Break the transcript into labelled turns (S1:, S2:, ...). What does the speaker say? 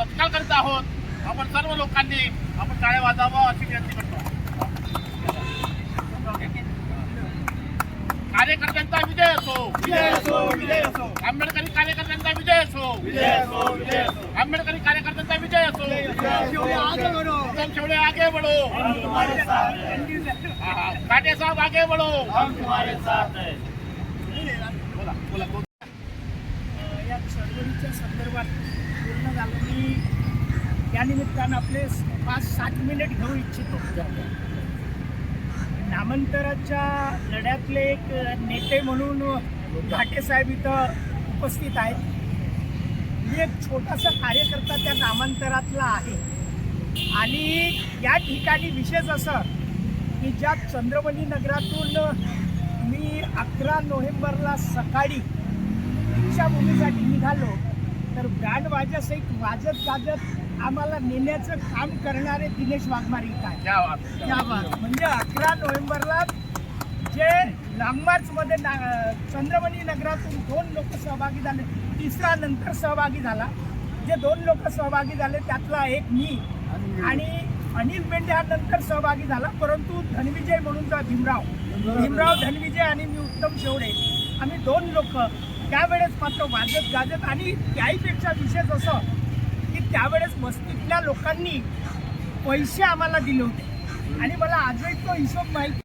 S1: सत्कार करीत आहोत. आपण सर्व लोकांनी आपण टाळ्या वाजावं अशी विनंती करतो. कार्यकर्त्यांचा विजय असो. आंबेडकरी कार्यकर्त्यांचा विजय असो.
S2: विजय असो विजय असो.
S1: आंबेडकरी कार्यकर्त्यांचा विजय असो.
S2: शेवटी आगे बढ़ो
S1: उत्तम शेवडे आगे बढ़ो
S2: हम तुम्हारे साथ.
S1: काटे साहब आगे बढ़ो
S3: या संदर्भात पूर्ण झालं. मी या निमित्तानं आपले पाच सात मिनिट घेऊ इच्छितो. नामांतराच्या लढ्यातले एक नेते म्हणून घाटे साहेब इथं उपस्थित आहेत. मी एक छोटासा कार्यकर्ता त्या नामांतरातला आहे. आणि या ठिकाणी विशेष असं की ज्या चंद्रवली नगरातून मी अकरा नोव्हेंबरला सकाळी दीक्षाभूमीसाठी निघालो तर बँड वाजत वाजत गाजत आम्हाला नेण्याचं काम करणारे दिनेश वाघमारे
S1: क्या बात.
S3: त्या बात. म्हणजे अकरा नोव्हेंबरला जे लॉंग मार्चमध्ये ना चंद्रमणी नगरातून दोन लोक सहभागी झाले तिसरा नंतर सहभागी झाला. जे दोन लोक सहभागी झाले त्यातला एक मी आणि अनिल बेंडे हा नंतर सहभागी झाला परंतु धनविजय म्हणून जो भीमराव भीमराव धनविजय आणि मी उत्तम शेवडे आम्ही दोन लोक त्यावेळेस मात्र वाजत गाजत आणि त्याहीपेक्षा विशेष असं की त्यावेळेस मस्तीतल्या लोकांनी पैसे आम्हाला दिले होते. आणि मला आजही तो हिशोब माहिती